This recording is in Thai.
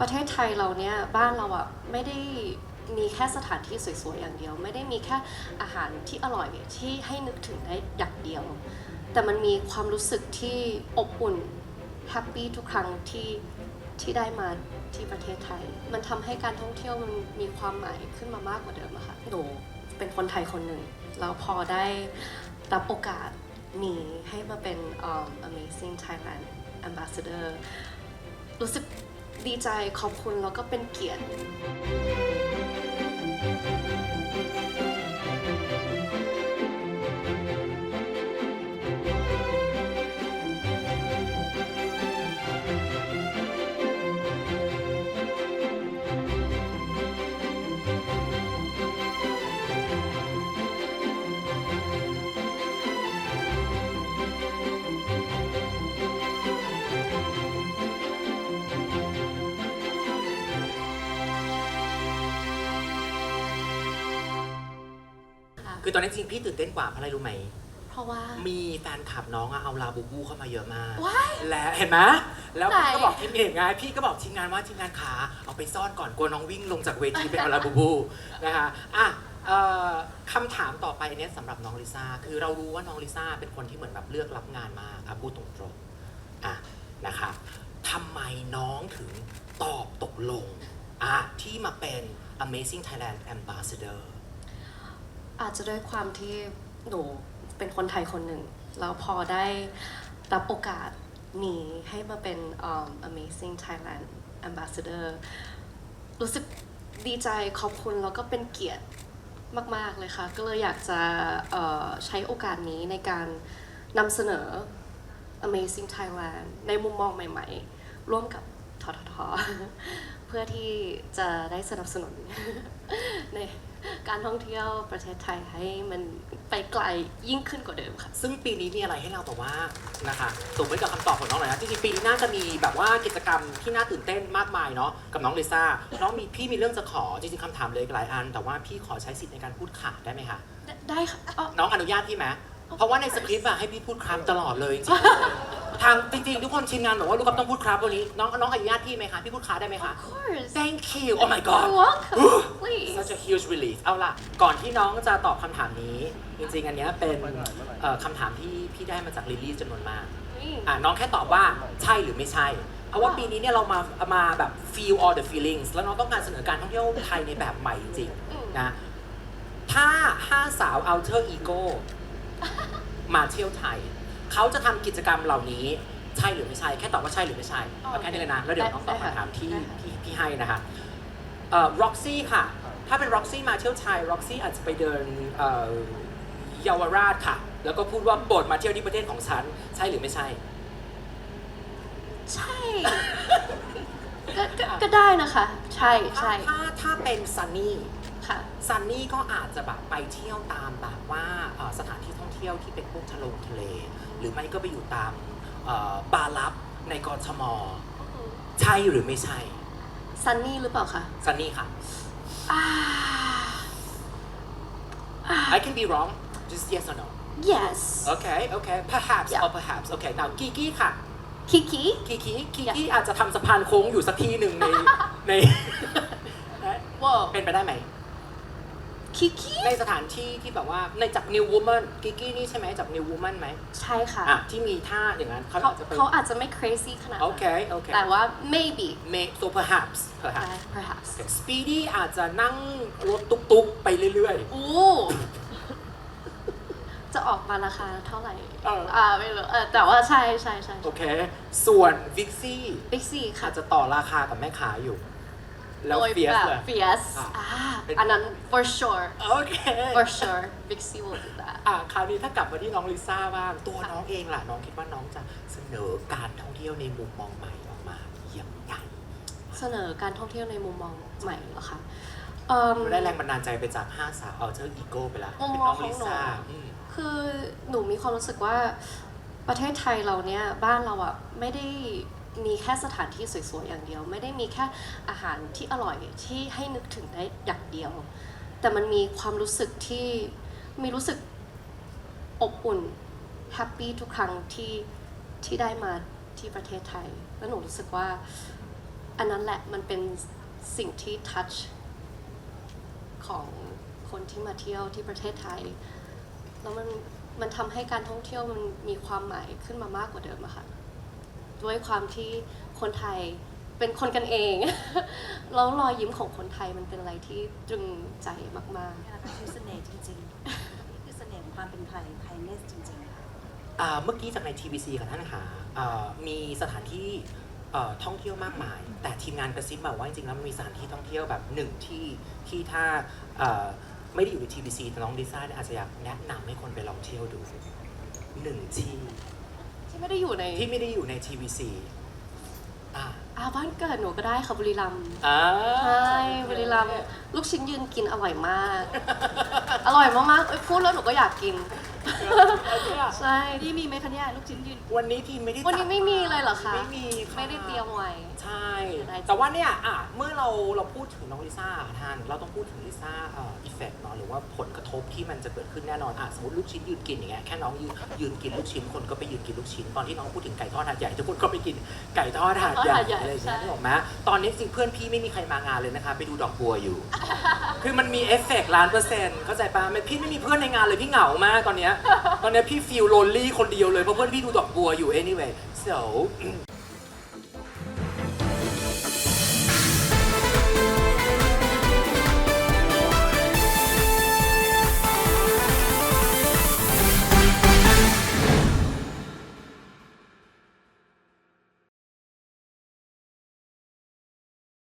ประเทศไทยเราเนี่ยบ้านเราอะไม่ได้มีแค่สถานที่สวยๆอย่างเดียว ไม่ได้มีแค่อาหารที่อร่อยที่ให้นึกถึงได้อย่างเดียว แต่มันมีความรู้สึกที่อบอุ่นแฮปปี้ทุกครั้งที่ที่ได้มาที่ประเทศไทย มันทำให้การท่องเที่ยวมันมีความหมายขึ้นมามากกว่าเดิมอะค่ะหนูเป็นคนไทยคนหนึ่งแล้วพอได้รับโอกาสนี้ให้มาเป็นเอิ่ม Amazing Thailand Ambassador รู้สึก ดีใจขอบคุณแล้วก็เป็นเกียรติ คือตอนนี้จริงๆพี่ตื่นเต้นกว่าเพราะอะไรรู้ไหม เพราะว่า มีแฟนคลับน้องอะเอาลาบูบูเข้ามาเยอะมาก ว้าย และเห็นไหมแล้วไหนพี่ก็บอกทีมเอกไงพี่ก็บอกทีมงานว่าทีมงานขาเอาไปซ่อนก่อนกลัวน้องวิ่งลงจากเวทีไปเอาลาบูบูนะคะอะเอ่อคำถามต่อไปเนี้ยสำหรับน้องลิซ่าคือเรารู้ว่าน้องลิซ่าเป็นคนที่เหมือนแบบเลือกรับงานมากอะพูดตรงๆอะนะคะทำไมน้องถึงตอบตกลงอะที่มาเป็น Amazing Thailand Ambassador อาจจะด้วยความที่หนูเป็นคนไทยคนหนึ่ง แล้วพอได้รับโอกาสนี้ให้มาเป็นเอิ่ม Amazing Thailand Ambassador รู้สึกดีใจขอบคุณแล้วก็เป็นเกียรติมาก ๆ เลยค่ะ ก็เลยอยากจะใช้โอกาสนี้ในการนำเสนอ Amazing Thailand ในมุมมองใหม่ ๆ ร่วมกับททท เพื่อที่จะได้สนับสนุนใน การท่องเที่ยวประเทศไทยให้มันไปไกลยิ่งขึ้นกว่าเดิมค่ะ ซึ่งปีนี้มีอะไรให้เราแต่ว่านะคะสมมติกับคำตอบของน้องหน่อยนะจริงๆปีนี้น่าจะมีแบบว่ากิจกรรมที่น่าตื่นเต้นมากมายเนาะกับน้องลิซ่าน้องมีพี่มีเรื่องจะขอจริงๆคำถามเลยหลายอัน แต่ว่าพี่ขอใช้สิทธิ์ในการพูดขาดได้ไหมคะได้ได้ค่ะอ๋อน้องอนุญาตพี่ไหมเพราะว่าในสคริปต์อะให้พี่พูดครับตลอดเลยจริงๆ ทางจริงๆ ทุกคนทีมงานบอกว่าลูกกับต้องพูดครับวันนี้ น้องน้องอนุญาตพี่ไหมคะ พี่พูดครับได้ไหมคะ of course Thank you oh my god you're welcome please such a huge relief เอาล่ะ ก่อนที่น้องจะตอบคำถามนี้ จริงๆ อันเนี้ยเป็นเอ่อคำถามที่พี่ได้มาจากลิลลี่จำนวนมากนี่อะน้องแค่ตอบว่าใช่หรือไม่ใช่ เพราะว่าว้าวปีนี้เนี่ยเรามามาแบบ feel all the feelings แล้วน้องต้องการเสนอการท่องเที่ยวไทยในแบบใหม่จริงอืมๆนะ ถ้าห้าสาว outer ego มาเที่ยวไทย เขาจะทำกิจกรรมเหล่านี้ใช่หรือไม่ใช่ แค่ตอบว่าใช่หรือไม่ใช่เอาแค่นี้เลยนะ แล้วเดี๋ยวน้องตอบคำถามที่ที่พี่ให้นะคะเอ่อ Roxy ค่ะ ถ้าเป็น Roxy มาเที่ยวไทย Roxy อาจจะไปเดินเอ่อเยาวราชค่ะ แล้วก็พูดว่าโปรดมาเที่ยวที่ประเทศของฉัน ใช่หรือไม่ใช่ ใช่ก็ก็ก็ได้นะคะ ใช่ใช่ถ้าถ้าเป็นซันนี่ ค่ะ ซันนี่ก็อาจจะแบบไปเที่ยวตามแบบว่าเอ่อสถานที่ท่องเที่ยวที่เป็นพวกทะลงทะเล หรือไม่ก็ไปอยู่ตามเอ่อบาร์ลับในกรทมใช่หรือไม่ใช่ซันนี่หรือเปล่าคะซันนี่ค่ะอ่า I can be wrong just yes or no yes okay okay perhaps Yeah. or perhaps okay now กิกิค่ะคิคิคิกิคิกิอาจจะทำสะพานโค้งอยู่สักที่หนึ่งในในว้าวเป็นไปได้ไหม คิคิในสถานที่ที่แบบว่าในจาก New Woman กิกินี่ใช่ไหมจาก New Woman ไหมใช่ค่ะ อะ ที่มีท่าอย่างนั้นเขาเขาอาจจะไปเขาอาจจะไม่ crazy ขนาดนั้นโอเคโอเคแต่ว่า maybe May so perhaps ได้ perhaps perhaps Speedy อาจจะนั่งรถตุ๊กๆ ไปเรื่อยโอ้จะออกมาราคาเท่าไหร่เอออ่าไม่รู้เออแต่ว่าใช่ใช่ใช่ๆโอเค ส่วน Vixie บิ๊กซีค่ะอาจจะต่อราคากับแม่ค้าอยู่ แล้วโดยเฟียสแบบ เลย fierce อะอ่าเป็น อันนั้น for sure โอเค for sure big C will do that อะคราวนี้ถ้ากลับมาที่น้องลิซ่าบ้างตัวน้องเองล่ะ น้องคิดว่าน้องจะเสนอการท่องเที่ยวในมุมมองใหม่ออกมาอย่างไรเสนอการท่องเที่ยวในมุมมองใหม่เหรอคะเอิ่มได้แรงบันดาลใจไปจากห้าสาวเอาเธออีโก้ไปแล้วมุมเป็นมน้อองงของลิหนูซ่าอืม คือหนูมีความรู้สึกว่าประเทศไทยเราเนี่ยบ้านเราอะไม่ได้ มีแค่สถานที่สวยๆอย่างเดียว ไม่ได้มีแค่อาหารที่อร่อยที่ให้นึกถึงได้อย่างเดียว แต่มันมีความรู้สึกที่มีรู้สึกอบอุ่นแฮปปี้ทุกครั้งที่ที่ได้มาที่ประเทศไทย แล้วหนูรู้สึกว่า อันนั้นแหละมันเป็นสิ่งที่ทัชของคนที่มาเที่ยวที่ประเทศไทย แล้วมันมันทำให้การท่องเที่ยวมันมีความหมายขึ้นมามากกว่าเดิมอะค่ะ ด้วยความที่คนไทยเป็นคนกันเอง แล้วรอยยิ้มของคนไทยมันเป็นอะไรที่ตรึงใจมากนี่แหละค่ะคือเสน่ห์จริงๆนี่คือเสน่ห์ของความเป็นไทยไทยเนสจริงๆค่ะอ่าเมื่อกี้จากใน TBC ค่ะท่านค่ะอ่ามีสถานที่เอ่อท่องเที่ยวมากมาย แต่ทีมงานกระซิบมาว่าจริงๆแล้วมันมีสถานที่ท่องเที่ยวแบบหนึ่งที่ที่ถ้าเอ่อไม่ได้อยู่ใน TBC แต่น้องลิซ่าเนี่ยอาจจะอยากแนะนำให้คนไปลองเที่ยวดูหนึ่งที่ๆที่ ไม่ได้อยู่ในที่ไม่ได้อยู่ใน TBC อ่าอาบ้านเกิดหนูก็ได้ค่ะบุรีรัมย์อ่าใช่บุรีรัมย์ลูกชิ้นยืนกินอร่อยมาก อร่อยมากๆเอ้ยพูดแล้วหนูก็อยากกินใช่นี่มีไหมคะเนี่ยลูกชิ้นยืน วันนี้ทีมไม่ได้วันนี้จัดไม่มีเลยเหรอคะไม่มีค่ะไม่ได้เตรียมไว้ ใช่ได้แต่ว่าเนี่ยอะเมื่อเราเราพูดถึงน้องลิซ่าค่ะท่านเราต้องพูดถึงลิซ่าเอ่ออีเฟกเนาะหรือว่าผลกระทบที่มันจะเกิดขึ้นแน่นอนอะสมมติลูกชิ้นยืนกินอย่างเงี้ยแค่น้องยืนยืนกินลูกชิ้นคนก็ไปยืนกินลูกชิ้นตอนที่น้องพูดถึงไก่ทอดหาดใหญ่ทุกคนก็ไปกินไก่ทอดหาดใหญ่ทอดหาดใหญ่อะไรอย่างเงี้ยใช่นึกออกไหมตอนนี้จริงเพื่อนพี่ไม่มีใครมางานเลยนะคะ ไปดูดอกบัวอยู่ คือมันมีเอฟเฟกต์ล้านเปอร์เซ็นต์เข้าใจปะไม่พี่ไม่มีเพื่อนในงานเลยพี่เหงามากตอนเนี้ย ตอนเนี้ยพี่ฟีลโลนลี่คนเดียวเลย เพราะเพื่อนพี่ดูดอกบัวอยู่ anyway so